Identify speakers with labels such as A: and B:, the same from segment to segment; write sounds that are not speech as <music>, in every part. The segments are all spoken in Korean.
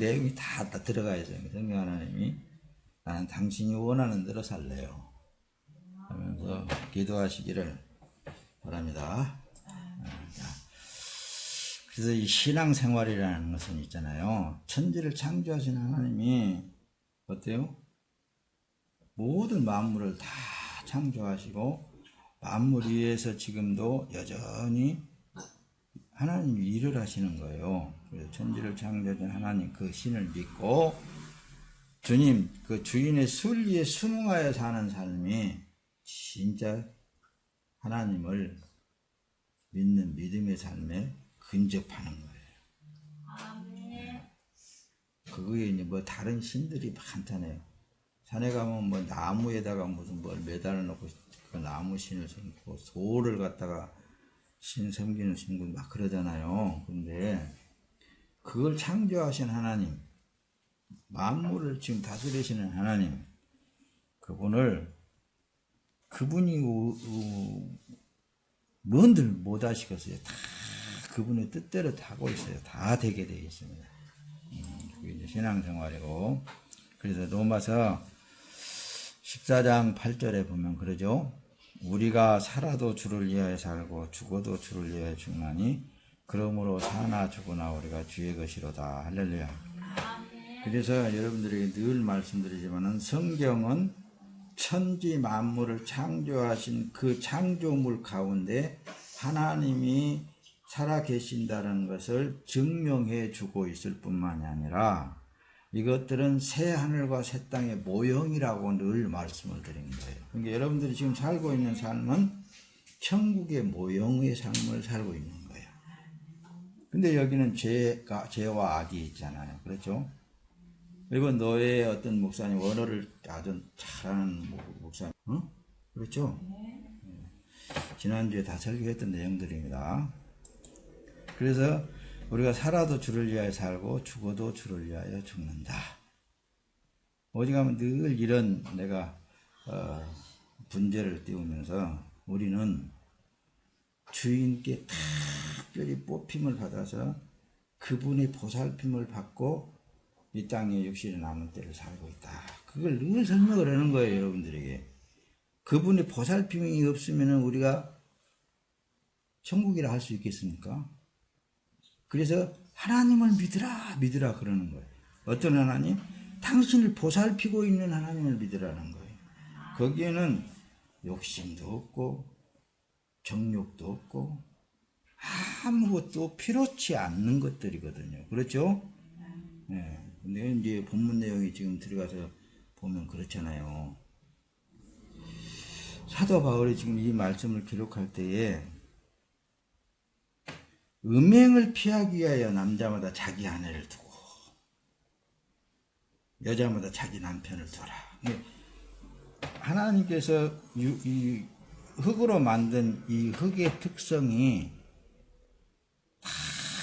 A: 내용이 다, 다 들어가 있어요. 성령 하나님이 나는 당신이 원하는 대로 살래요. 하면서 기도하시기를 바랍니다. 그래서 이 신앙생활이라는 것은 있잖아요. 천지를 창조하신 하나님이 어때요? 모든 만물을 다 창조하시고 만물 위에서 지금도 여전히 하나님이 일을 하시는 거예요. 그래서 천지를 창조하신 하나님 그 신을 믿고 주님 그 주인의 순리에 순응하여 사는 삶이 진짜 하나님을 믿는 믿음의 삶에 근접하는 거예요. 그거에 이제 뭐 다른 신들이 많잖아요. 산에 가면 뭐 나무에다가 무슨 뭘 매달아 놓고 그 나무 신을 섬고 소를 갖다가 신 섬기는 신분 막 그러잖아요. 근데 그걸 창조하신 하나님, 만물을 지금 다스리시는 하나님, 그분을 그분이 우, 우, 뭔들 못 하시겠어요. 다 그분의 뜻대로 하고 있어요. 다 되게 되어 있습니다. 음, 그게 이제 신앙생활이고. 그래서 로마서 14장 8절에 보면 그러죠. 우리가 살아도 주를 위하여 살고 죽어도 주를 위하여 죽나니 그러므로 사나 죽으나 우리가 주의 것이로다. 할렐루야. 그래서 여러분들에게 늘 말씀드리지만은 성경은 천지 만물을 창조하신 그 창조물 가운데 하나님이 살아 계신다는 것을 증명해 주고 있을 뿐만이 아니라 이것들은 새 하늘과 새 땅의 모형이라고 늘 말씀을 드린 거예요. 그러니까 여러분들이 지금 살고 있는 삶은 천국의 모형의 삶을 살고 있는 거예요. 근데 여기는 죄가, 죄와 악이 있잖아요. 그렇죠? 그리고 너의 어떤 목사님, 원어를 아주 잘하는 목사님, 어? 그렇죠? 네. 지난주에 다 설교했던 내용들입니다. 그래서 우리가 살아도 주를 위하여 살고 죽어도 주를 위하여 죽는다. 오직하면 늘 이런 내가 어, 분재를 띄우면서 우리는 주인께 특별히 뽑힘을 받아서 그분의 보살핌을 받고 이 땅에 육신에 남은 때를 살고 있다. 그걸 늘 설명을 하는 거예요, 여러분들에게. 그분의 보살핌이 없으면 우리가 천국이라 할 수 있겠습니까? 그래서 하나님을 믿으라, 믿으라 그러는 거예요. 어떤 하나님? 당신을 보살피고 있는 하나님을 믿으라는 거예요. 거기에는 욕심도 없고, 정욕도 없고, 아무것도 필요치 않는 것들이거든요. 그렇죠? 네. 근데 이제 본문 내용이 지금 들어가서 보면 그렇잖아요. 사도 바울이 지금 이 말씀을 기록할 때에 음행을 피하기 위하여 남자마다 자기 아내를 두고 여자마다 자기 남편을 둬라. 하나님께서 이 흙으로 만든 이 흙의 특성이 다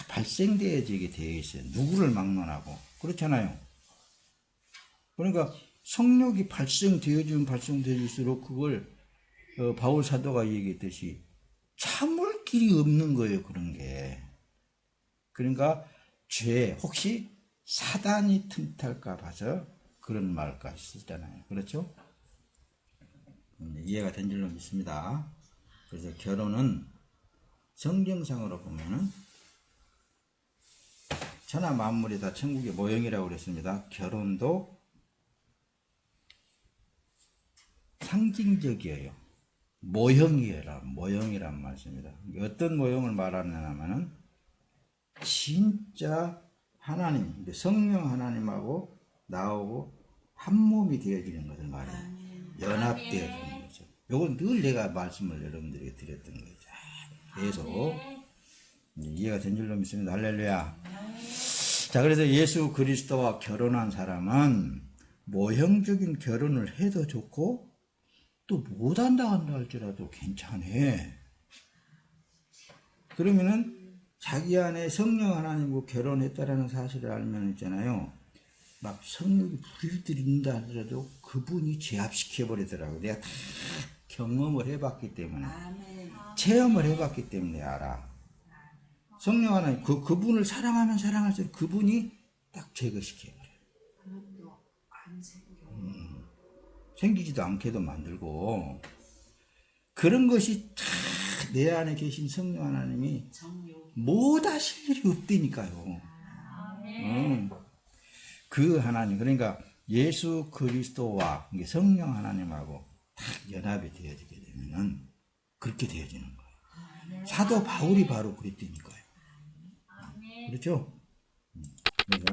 A: 발생되어지게 되어 있어요. 누구를 막론하고 그렇잖아요. 그러니까 성욕이 발생되어지면 발생되어질수록 그걸 어, 바울 사도가 얘기했듯이 참을 길이 없는 거예요, 그런 게. 그러니까 죄, 혹시 사단이 틈탈까 봐서 그런 말까지 쓰잖아요. 그렇죠? 음, 이해가 된 줄로 믿습니다. 그래서 결혼은 성경상으로 보면은 천하 만물이 다 천국의 모형이라고 그랬습니다. 결혼도 상징적이에요. 모형이라 모형이란 말씀입니다. 어떤 모형을 말하느냐면은 진짜 하나님, 성령 하나님하고 나오고 한 몸이 되어지는 것을 말해요. 연합되어지는 거죠. 요건 늘 내가 말씀을 여러분들에게 드렸던 거죠. 계속 이해가 된 줄로 믿습니다. 할렐루야. 자, 그래서 예수 그리스도와 결혼한 사람은 모형적인 결혼을 해도 좋고 또 못한다 한다 할지라도 괜찮해. 그러면은 자기 안에 성령 하나님과 결혼했다라는 사실을 알면 있잖아요. 막 성령이 불을 들인다 하더라도 그분이 제압시켜 버리더라고. 내가 다 경험을 해봤기 때문에. 체험을 해봤기 때문에 알아. 성령 하나님, 그, 그분을 사랑하면 사랑할수록 그분이 딱.
B: 그것도 안 생겨.
A: 생기지도 않게도 만들고 그런 것이 다 내 안에 계신 성령 하나님이. 못 하실 일이 없다니까요. 음. 그 하나님 그러니까 예수 그리스도와 성령 하나님하고 딱 연합이 되어지게 되면은 그렇게 되어지는 거예요. 사도 바울이 바로 그랬다니까요. 그렇죠? 음. 그래서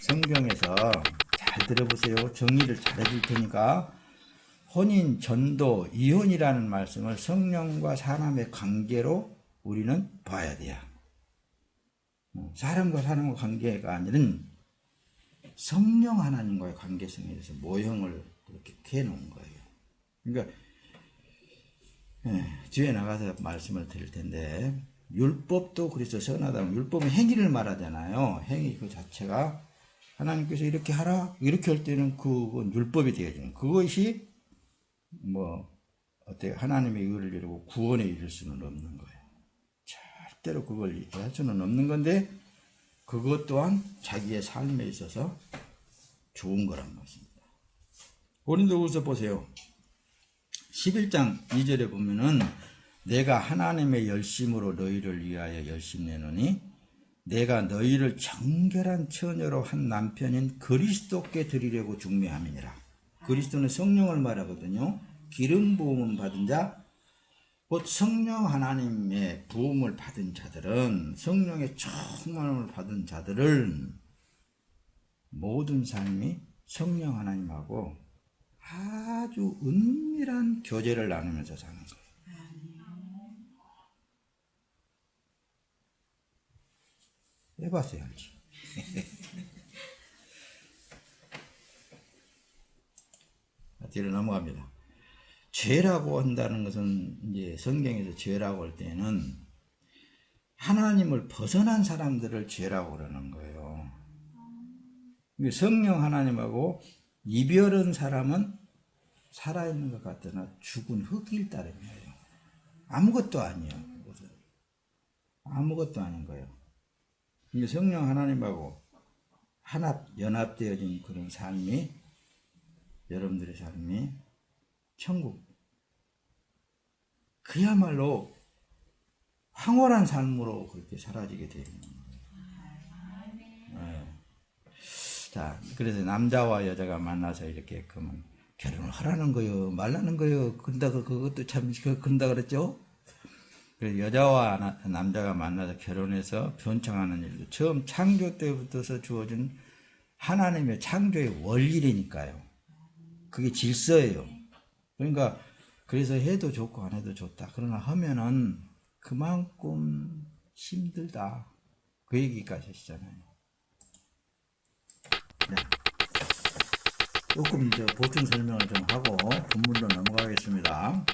A: 성경에서 잘 들어보세요. 정의를 잘 해줄 테니까 혼인, 전도, 이혼이라는 말씀을 성령과 사람의 관계로 우리는 봐야 돼요. 어, 사람과 사람과 관계가 아니라 성령 하나님과의 관계성에 대해서 모형을 그렇게 해놓은 거예요. 그러니까 예, 뒤에 나가서 말씀을 드릴 텐데 율법도 그래서 선하다면 율법은 행위를 말하잖아요. 행위 그 자체가 하나님께서 이렇게 하라 이렇게 할 때는 그건 율법이 되어지는 그것이 뭐 어때 하나님의 의를 이루고 구원에 이를 수는 없는 거예요. 절대로 그걸 할 수는 없는 건데 그것 또한 자기의 삶에 있어서 좋은 거란 것입니다. 고린도후서 보세요. 11장 2절에 보면은 내가 하나님의 열심으로 너희를 위하여 열심 내노니 내가 너희를 정결한 처녀로 한 남편인 그리스도께 드리려고 중매함이니라. 그리스도는 성령을 말하거든요. 기름 부음을 받은 자, 곧 성령 하나님의 부음을 받은 자들은 성령의 충만을 받은 자들을 모든 삶이 성령 하나님하고 아주 은밀한 교제를 나누면서 사는 거예요. 해봤어요, 알지? <laughs> 뒤로 넘어갑니다. 죄라고 한다는 것은 이제 성경에서 죄라고 할 때는 하나님을 벗어난 사람들을 죄라고 그러는 거예요. 성령 하나님하고 이별한 사람은 살아있는 것 같으나 죽은 흙일 따름이에요. 아무것도 아니에요. 그것은. 아무것도 아닌 거예요. 성령 하나님하고 한합, 연합되어진 그런 삶이 여러분들의 삶이 천국. 그야말로 황홀한 삶으로 그렇게 사라지게 되는 거예요. 네. 자, 그래서 남자와 여자가 만나서 이렇게 그러면 결혼을 하라는 거요, 말라는 거요. 근다 그것도 참 근다 그랬죠. 그래서 여자와 남자가 만나서 결혼해서 변창하는 일도 처음 창조 때부터서 주어진 하나님의 창조의 원리니까요. 그게 질서예요. 그러니까 그래서 해도 좋고 안 해도 좋다. 그러나 하면은 그만큼 힘들다. 그 얘기까지 하시잖아요. 네. 조금 이제 보충 설명을 좀 하고 본문로 넘어가겠습니다.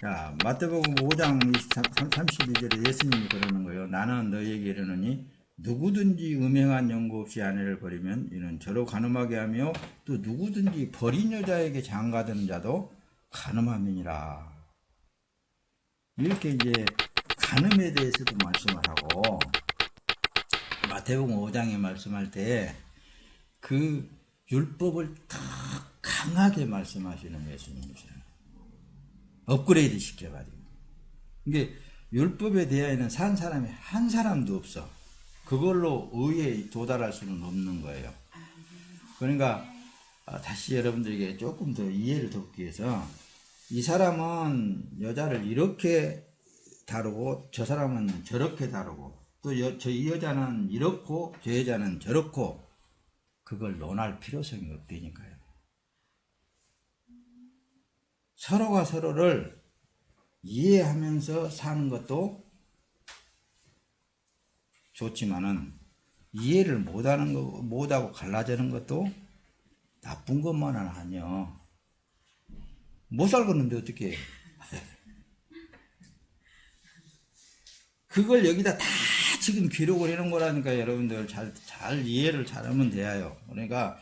A: 자, 마태복음 5장 32절에 예수님이 그러는 거예요. 나는 너희에게 이르노니 누구든지 음행한 연고 없이 아내를 버리면 이는 저로 가늠하게 하며 또 누구든지 버린 여자에게 장가드는 자도 가늠함이니라. 이렇게 이제 가늠에 대해서도 말씀을 하고 마태복음 5장에 말씀할 때 그 율법을 더 강하게 말씀하시는 예수님이세요. 업그레이드 시켜가지고. 이게 율법에 대하여는 산 사람이 한 사람도 없어. 그걸로 의에 도달할 수는 없는 거예요. 그러니까 다시 여러분들에게 조금 더 이해를 돕기 위해서 이 사람은 여자를 이렇게 다루고 저 사람은 저렇게 다루고 또 저 이 여자는 이렇고 저 여자는 저렇고 그걸 논할 필요성이 없다니까요. 서로가 서로를 이해하면서 사는 것도 좋지만은 이해를 못하는 거 못하고 갈라지는 것도 나쁜 것만은 아니요. 못 살겠는데 어떻게? <laughs> 그걸 여기다 다 지금 기록을 해놓은 거라니까 여러분들 잘, 잘 이해를 잘하면 돼요. 그러니까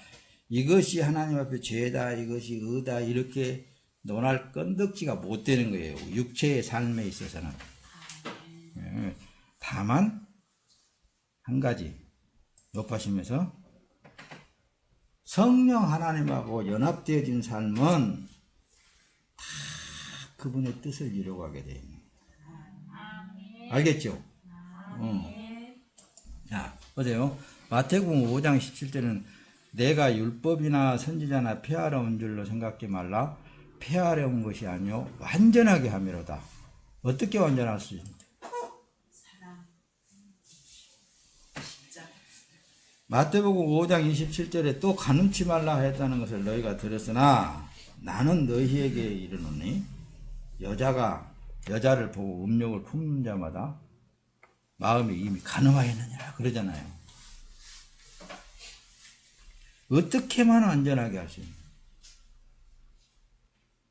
A: 이것이 하나님 앞에 죄다, 이것이 의다, 이렇게 논할 건덕지가 못 되는 거예요. 육체의 삶에 있어서는. 예. 다만, 한 가지. 높아지면서 성령 하나님하고 연합되어진 삶은 다 그분의 뜻을 이루어가게 돼요. 알겠죠? 어. 자, 보세요. 마태복음 5장 17절은 내가 율법이나 선지자나 폐하려운 줄로 생각지 말라. 폐하려운 것이 아니요 완전하게 함이로다. 어떻게 완전할 수 있는데?
B: 사랑 진짜
A: 마태복음 5장 27절에 또 가늠치 말라 했다는 것을 너희가 들었으나 나는 너희에게 이르노니 여자가 여자를 보고 음욕을 품는 자마다 마음이 이미 가늠하였느니라 그러잖아요. 어떻게만 안전하게 할 수 있는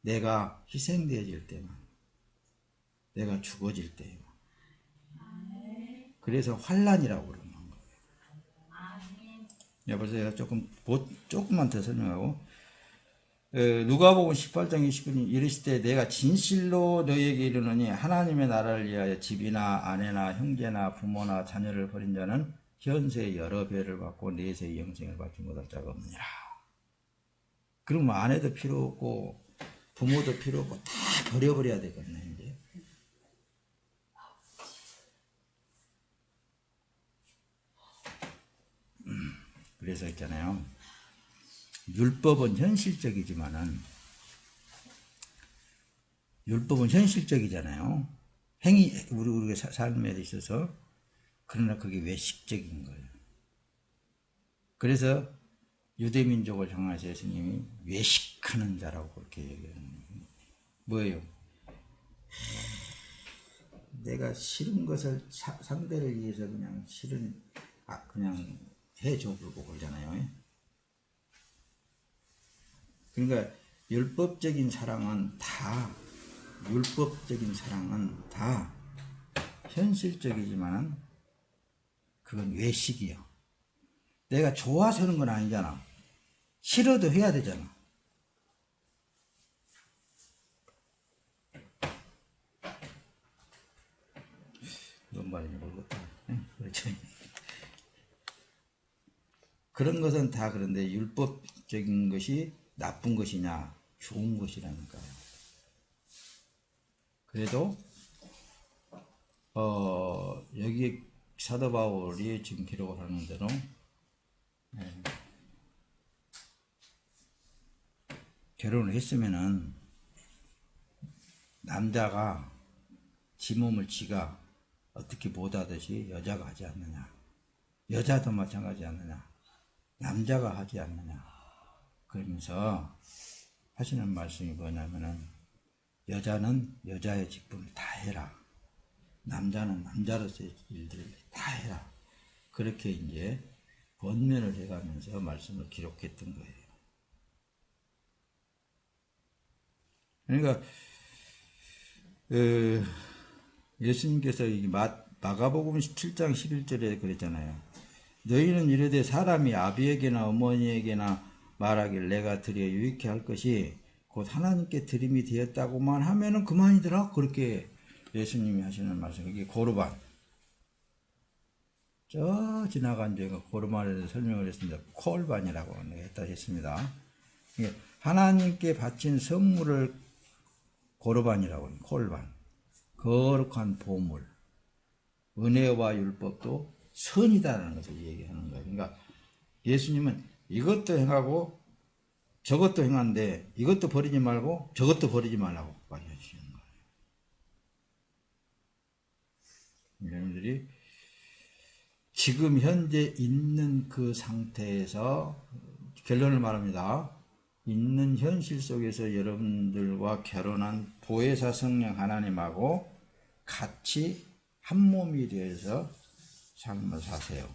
A: 내가 희생되어질 때만 내가 죽어질 때에만 그래서 환란이라고 그러는 거예요. 네, 보세요. 조금, 보- 조금만 더 설명하고. 어, 누가복음 18장 29절 이르시되 내가 진실로 너희에게 이르노니 하나님의 나라를 위하여 집이나 아내나 형제나 부모나 자녀를 버린 자는 현세 여러 배를 받고 내세 영생을 받지 못할 자가 없느니라. 그러면 아내도 필요 없고 부모도 필요 없고 다 버려버려야 되거든요. 이제. 그래서 있잖아요. 율법은 현실적이지만은 율법은 현실적이잖아요. 행위 우리 우리 사- 삶에 있어서 그러나 그게 외식적인 거예요. 그래서 유대 민족을 향해서 예수님이 외식하는 자라고 그렇게 얘기하는. 뭐예요? 내가 싫은 것을 사- 상대를 위해서 그냥 싫은 아 그냥 해줘보고 그러잖아요. 그러니까 율법적인 사랑은 다 율법적인 사랑은 다 현실적이지만은 그건 외식이요. 내가 좋아서 하는 건 아니잖아. 싫어도 해야 되잖아. 뭔 말인지 모르겠다. 응? 그렇죠. 그런 것은 다 그런데 율법적인 것이 나쁜 것이냐 좋은 것이라니까요. 그래도 어 여기 사도 바울이 지금 기록을 하는 대로 예, 결혼을 했으면은 남자가 지 몸을 지가 어떻게 못하듯이 여자가 하지 않느냐 여자도 마찬가지 않느냐 남자가 하지 않느냐. 그러면서 하시는 말씀이 뭐냐면은 여자는 여자의 직분을 다 해라. 남자는 남자로서의 일들을 다 해라. 그렇게 이제 권면을 해가면서 말씀을 기록했던 거예요. 그러니까 어, 예수님께서 이 마, 마가복음 17장 11절에 그랬잖아요. 너희는 이르되 사람이 아비에게나 어머니에게나 말하길 내가 드려 유익해 할 것이 곧 하나님께 드림이 되었다고만 하면은 그만이더라. 그렇게 예수님이 하시는 말씀. 이게 고르반. 저 지나간 저희가 고르반에 대해서 설명을 했습니다. 콜반이라고 했다 했습니다. 이게 하나님께 바친 선물을 고르반이라고. 콜반. 거룩한 보물. 은혜와 율법도 선이다라는 것을 얘기하는 거예요. 그러니까 예수님은 이것도 행하고 저것도 행하는데 이것도 버리지 말고 저것도 버리지 말라고 말해 주시는 거예요. 여러분들이 지금 현재 있는 그 상태에서 결론을 말합니다. 있는 현실 속에서 여러분들과 결혼한 보혜사 성령 하나님하고 같이 한 몸이 되어서 삶을 사세요.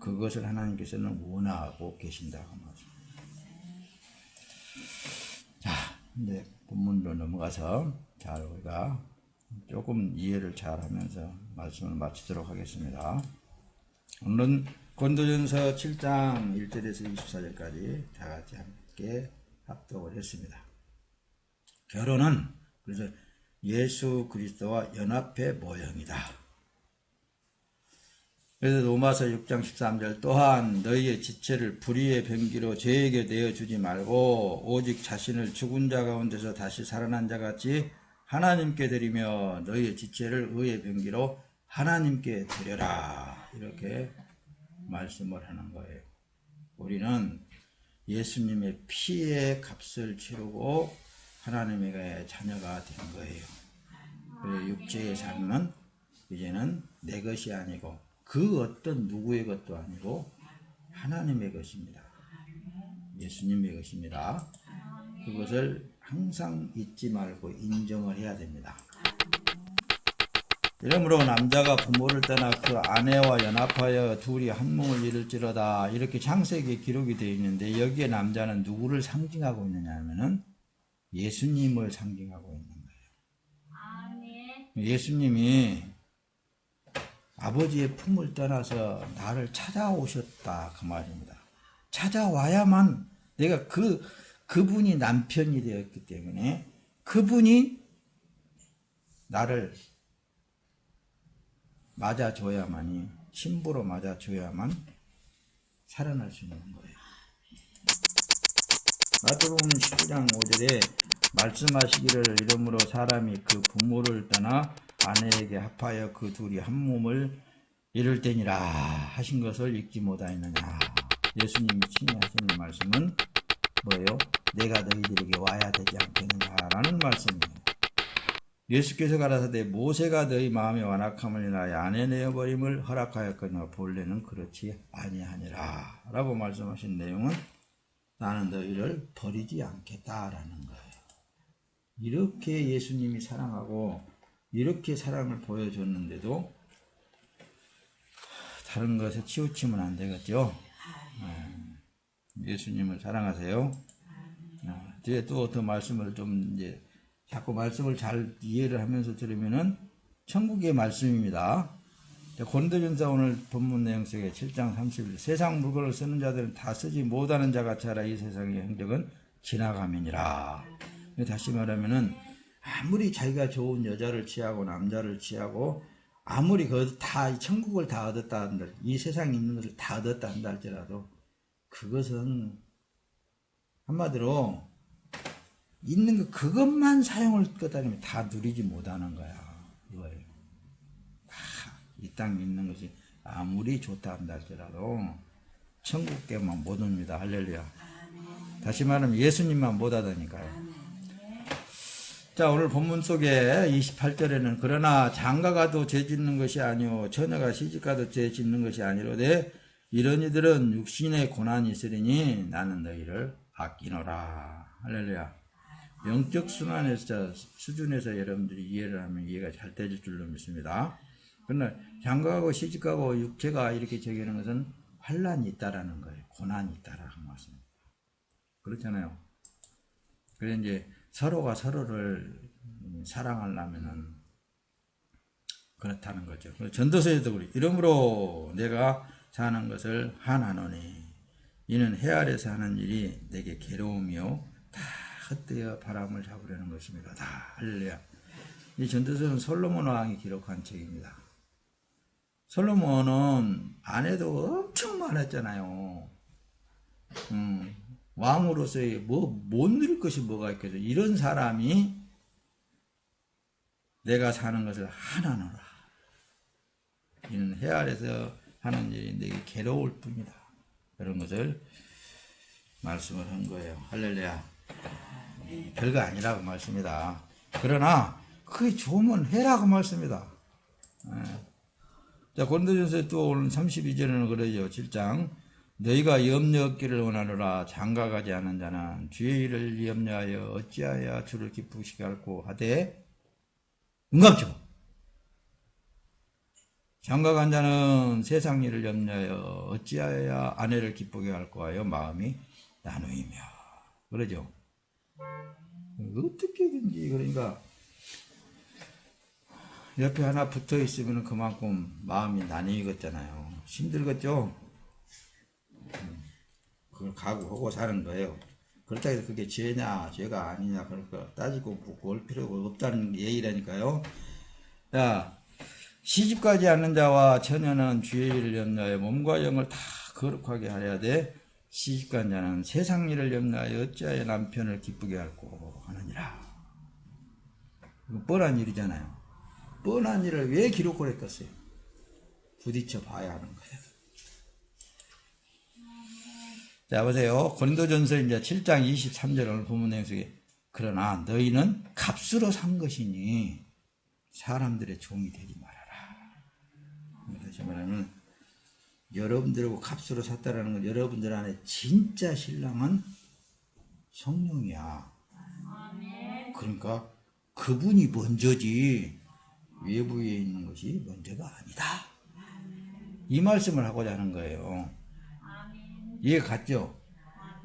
A: 그것을 하나님께서는 원하고 계신다고 말씀합니다. 자, 이제 본문으로 넘어가서 잘 우리가 조금 이해를 잘 하면서 말씀을 마치도록 하겠습니다. 오늘은 권도전서 7장 1절에서 24절까지 다 같이 함께 합독을 했습니다. 결혼은 그래서 예수 그리스도와 연합의 모형이다. 그래서 로마서 6장 13절 또한 너희의 지체를 불의의 병기로 죄에게 내어주지 말고 오직 자신을 죽은 자 가운데서 다시 살아난 자 같이 하나님께 드리며 너희의 지체를 의의 병기로 하나님께 드려라 이렇게 말씀을 하는 거예요. 우리는 예수님의 피의 값을 치르고 하나님의 자녀가 된 거예요. 육체의 삶은 이제는 내 것이 아니고 그 어떤 누구의 것도 아니고 하나님의 것입니다. 예수님의 것입니다. 그것을 항상 잊지 말고 인정을 해야 됩니다. 이러므로 남자가 부모를 떠나 그 아내와 연합하여 둘이 한 몸을 이룰지로다 이렇게 창세기에 기록이 되어 있는데 여기에 남자는 누구를 상징하고 있느냐 하면은 예수님을 상징하고 있는 거예요. 예수님이 아버지의 품을 떠나서 나를 찾아오셨다 그 말입니다. 찾아와야만 내가 그 그분이 남편이 되었기 때문에 그분이 나를 맞아줘야만이 신부로 맞아줘야만 살아날 수 있는 거예요. 마태복음 19장 5절에 말씀하시기를 이름으로 사람이 그 부모를 떠나 아내에게 합하여 그 둘이 한 몸을 이룰 때니라 하신 것을 읽지 못하였느냐. 예수님이 친히 하시는 말씀은 뭐예요? 내가 너희들에게 와야 되지 않겠느냐라는 말씀이에요. 예수께서 가라사대 모세가 너희 마음에 완악함을 인하여 아내 내어버림을 허락하였거니와 본래는 그렇지 아니하니라 라고 말씀하신 내용은 나는 너희를 버리지 않겠다라는 거예요. 이렇게 예수님이 사랑하고 이렇게 사랑을 보여줬는데도 다른 것에 치우치면 안 되겠죠. 네. 예수님을 사랑하세요. 아, 뒤에 또더 말씀을 좀 이제 자꾸 말씀을 잘 이해를 하면서 들으면은 천국의 말씀입니다. 고린도전서 오늘 본문 내용 속에 7장 31절 세상 물건을 쓰는 자들은 다 쓰지 못하는 자 같이 하라 이 세상의 행적은 지나감이니라. 다시 말하면은 아무리 자기가 좋은 여자를 취하고 남자를 취하고 아무리 그다 천국을 다 얻었다 한들 이 세상에 있는 것을 다 얻었다 한다 할지라도 그것은 한마디로 있는 거 그것만 사용을 거다니면 다 누리지 못하는 거야 이거예요. 다이 땅에 있는 것이 아무리 좋다 한다 할지라도 천국께만 못 옵니다. 할렐루야. 다시 말하면 예수님만 못 하다니까요. 자, 오늘 본문 속에 28절에는 그러나 장가가도 죄 짓는 것이 아니오 처녀가 시집가도 죄 짓는 것이 아니로되 이런 이들은 육신의 고난이 있으리니 나는 너희를 아끼노라. 할렐루야. 영적 순환에서 수준에서 여러분들이 이해를 하면 이해가 잘 되질 줄로 믿습니다. 그러나 장가가고 시집가고 육체가 이렇게 저기는 것은 환란이 있다라는 거예요. 고난이 있다라는 말씀입니다. 그렇잖아요. 그래서 이제 서로가 서로를 사랑하려면은 그렇다는 거죠. 전도서에도 그래. 이러므로 내가 사는 것을 하나노니 이는 해 아래서 하는 일이 내게 괴로움이요 다 헛되어 바람을 잡으려는 것입니다. 다 할렐루야. 이 전도서는 솔로몬 왕이 기록한 책입니다. 솔로몬은 아내도 엄청 많았잖아요. 음, 왕으로서의 뭐, 못 누릴 것이 뭐가 있겠어. 이런 사람이 내가 사는 것을 하나노라. 이는 해 아래서 하는 일이 내게 괴로울 뿐이다. 그런 것을 말씀을 한 거예요. 할렐루야. 별거 아니라고 말씀이다. 그러나 그게 좋으면 해라고 말씀이다. 예. 자, 고린도전서 또 오늘 32절에는 그러죠. 7장. 너희가 염려 얻기를 원하노라 장가가지 않은 자는 주의 일을 염려하여 어찌하여 주를 기쁘시게 할고 하되 응답죠. 장가간 자는 세상 일을 염려하여 어찌하여 아내를 기쁘게 할고 하여 마음이 나누이며 그러죠. 어떻게든지 그러니까 옆에 하나 붙어 있으면 그만큼 마음이 나뉘겠잖아요. 힘들겠죠. 그걸 각오하고 사는 거예요. 그렇다 해서 그게 죄냐 죄가 아니냐 거 따지고 묻고 올 필요가 없다는 예의라니까요. 자 시집가지 않는 자와 처녀는 주의 일을 염려하여 몸과 영을 다 거룩하게 하여야 돼. 시집간 자는 세상 일을 염려하여 어찌하여 남편을 기쁘게 할고 하느니라. 뻔한 일이잖아요. 뻔한 일을 왜 기록을 했겠어요? 부딪혀 봐야 하는 거 자, 보세요. 고린도전서 이제 7장 23절 오늘 본문 내용 그러나 너희는 값으로 산 것이니 사람들의 종이 되지 말아라. 다시 말하면 여러분들하고 값으로 샀다라는 건 여러분들 안에 진짜 신랑은 성령이야. 그러니까 그분이 먼저지 외부에 있는 것이 먼저가 아니다. 이 말씀을 하고자 하는 거예요. 이해 갔죠?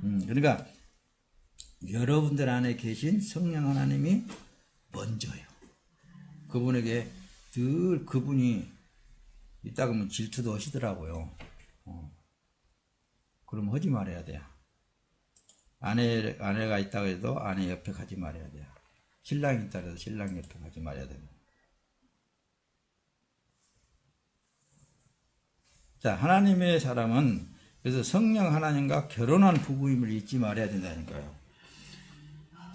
A: 음, 그러니까 여러분들 안에 계신 성령 하나님이 먼저요. 그분에게 늘 그분이 있다 그러면 질투도 하시더라고요. 어. 그럼 하지 말아야 돼요. 아내, 아내가 있다고 해도 아내 옆에 가지 말아야 돼요. 신랑이 있다 해도 신랑 옆에 가지 말아야 돼요. 자, 하나님의 사람은 그래서 성령 하나님과 결혼한 부부임을 잊지 말아야 된다니까요.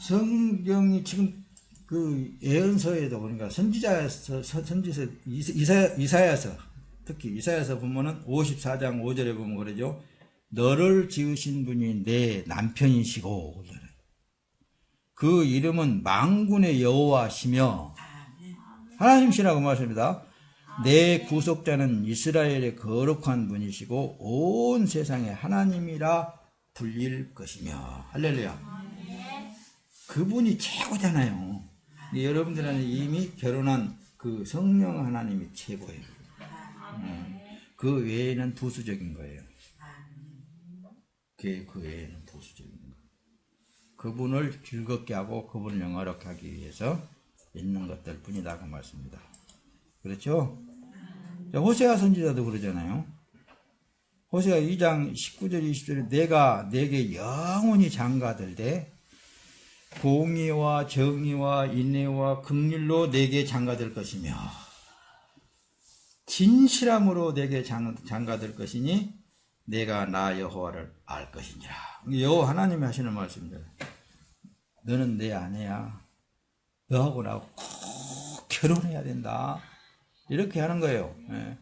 A: 성경이 지금 그 예언서에도 그러니까 선지자에서 선지서 이사 이사야서 특히 이사야서 보면은 54장 5절에 보면 그러죠. 너를 지으신 분이 내 남편이시고. 그 이름은 망군의 여호와시며 하나님이시라고 말씀합니다. 내 구속자는 이스라엘의 거룩한 분이시고 온 세상에 하나님이라 불릴 것이며 할렐루야. 그분이 최고잖아요. 여러분들은 이미 결혼한 그 성령 하나님이 최고예요. 음, 그 외에는 부수적인 거예요. 그, 그 외에는 부수적인 거예요. 그분을 즐겁게 하고 그분을 영화롭게 하기 위해서 있는 것들 뿐이다 그 말씀입니다. 그렇죠? 자, 호세아 선지자도 그러잖아요. 호세아 2장 19절 20절에 내가 내게 영원히 장가들되 공의와 정의와 인내와 긍휼로 내게 장가될 것이며 진실함으로 내게 장, 장가될 것이니 내가 나 여호와를 알 것이니라. 여호와 하나님이 하시는 말씀입니다. 너는 내 아내야. 너하고 나하고 꼭 결혼해야 된다. 이렇게 하는 거예요. 예.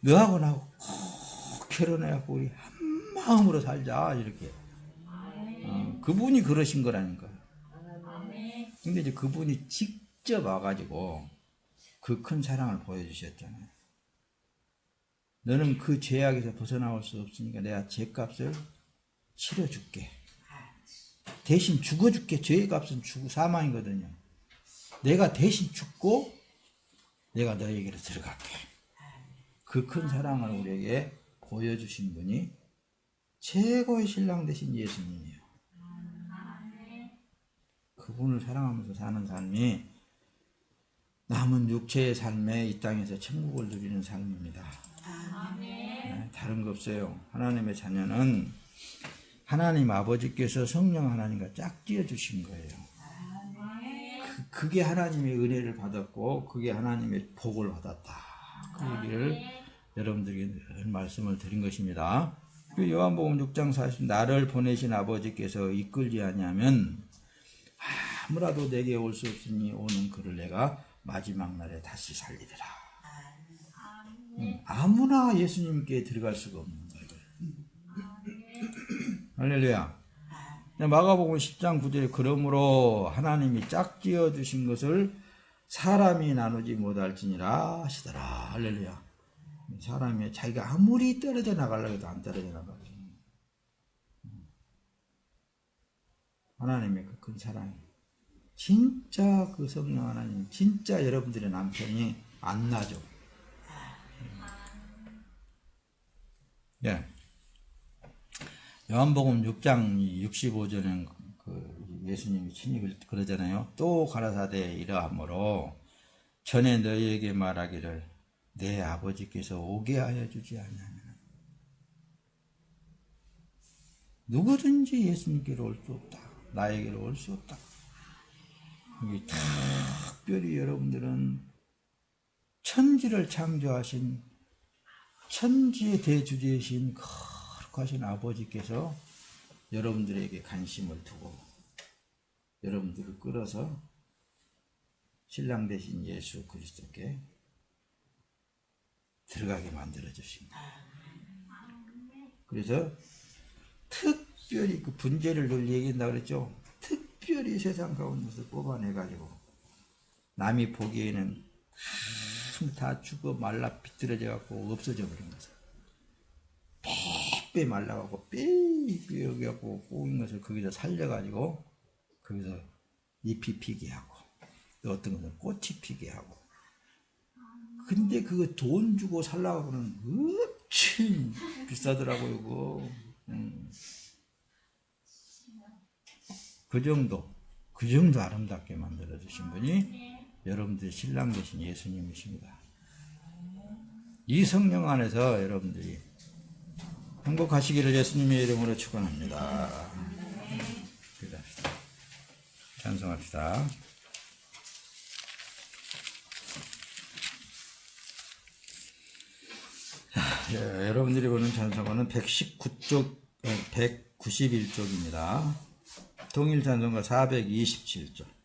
A: 너하고 나하고 꼭 결혼해갖고 우리 한 마음으로 살자. 이렇게. 어, 그분이 그러신 거라니까. 근데 이제 그분이 직접 와가지고 그 큰 사랑을 보여주셨잖아요. 너는 그 죄악에서 벗어나올 수 없으니까 내가 죄값을 치러줄게. 대신 죽어줄게. 죄의 값은 죽 사망이거든요. 내가 대신 죽고 내가 너에게로 들어갈게. 그 큰 사랑을 우리에게 보여주신 분이 최고의 신랑 되신 예수님이에요. 그분을 사랑하면서 사는 삶이 남은 육체의 삶에 이 땅에서 천국을 누리는 삶입니다. 네, 다른 거 없어요. 하나님의 자녀는 하나님 아버지께서 성령 하나님과 짝지어 주신 거예요. 그, 그게 하나님의 은혜를 받았고 그게 하나님의 복을 받았다. 그 얘기를 여러분들에게 늘 말씀을 드린 것입니다. 그 요한복음 6장 40 나를 보내신 아버지께서 이끌지 아니하면 아무라도 내게 올 수 없으니 오는 그를 내가 마지막 날에 다시 살리리라. 응, 아무나 예수님께 들어갈 수가 없는 거예요. 할렐루야. 마가복음 10장 9절에 그러므로 하나님이 짝지어 주신 것을 사람이 나누지 못할지니라 하시더라. 할렐루야. 사람이 자기가 아무리 떨어져 나가려고 해도 안 떨어져 나가요. 하나님의 그 큰 사랑이 진짜 그 성령 하나님 진짜 여러분들의 남편이 안 나죠. 예. 요한복음 6장 65절은 그 예수님이 친히 그러잖아요. 또 가라사대 이러함으로 전에 너희에게 말하기를 내 아버지께서 오게 하여 주지 않냐면 누구든지 예수님께로 올 수 없다. 나에게로 올 수 없다. 특별히 여러분들은 천지를 창조하신 천지의 대주제이신 거룩하신 아버지께서 여러분들에게 관심을 두고 여러분들을 끌어서 신랑 되신 예수 그리스도께 들어가게 만들어 주십니다. 그래서 특별히 그 분재를 늘 얘기한다 그랬죠. 특별히 세상 가운데서 뽑아내 가지고 남이 보기에는 다 죽어 말라 비틀어져 갖고 없어져 버린 거죠. 빼빼 말라갖고 빼빼 여기 갖고 꼬인 것을 거기서 살려가지고 거기서 잎이 피게 하고 또 어떤 것은 꽃이 피게 하고. 근데 그거 돈 주고 살라고는 엄청 비싸더라고요 그거. 음. 그 정도 그 정도 아름답게 만들어 주신 분이 여러분들의 신랑 되신 예수님이십니다. 이 성령 안에서 여러분들이 행복하시기를 예수님의 이름으로 축원합니다 찬송합시다 예, 여러분들이 보는 찬송가는 119쪽, 191쪽입니다. 동일 찬송가 427쪽.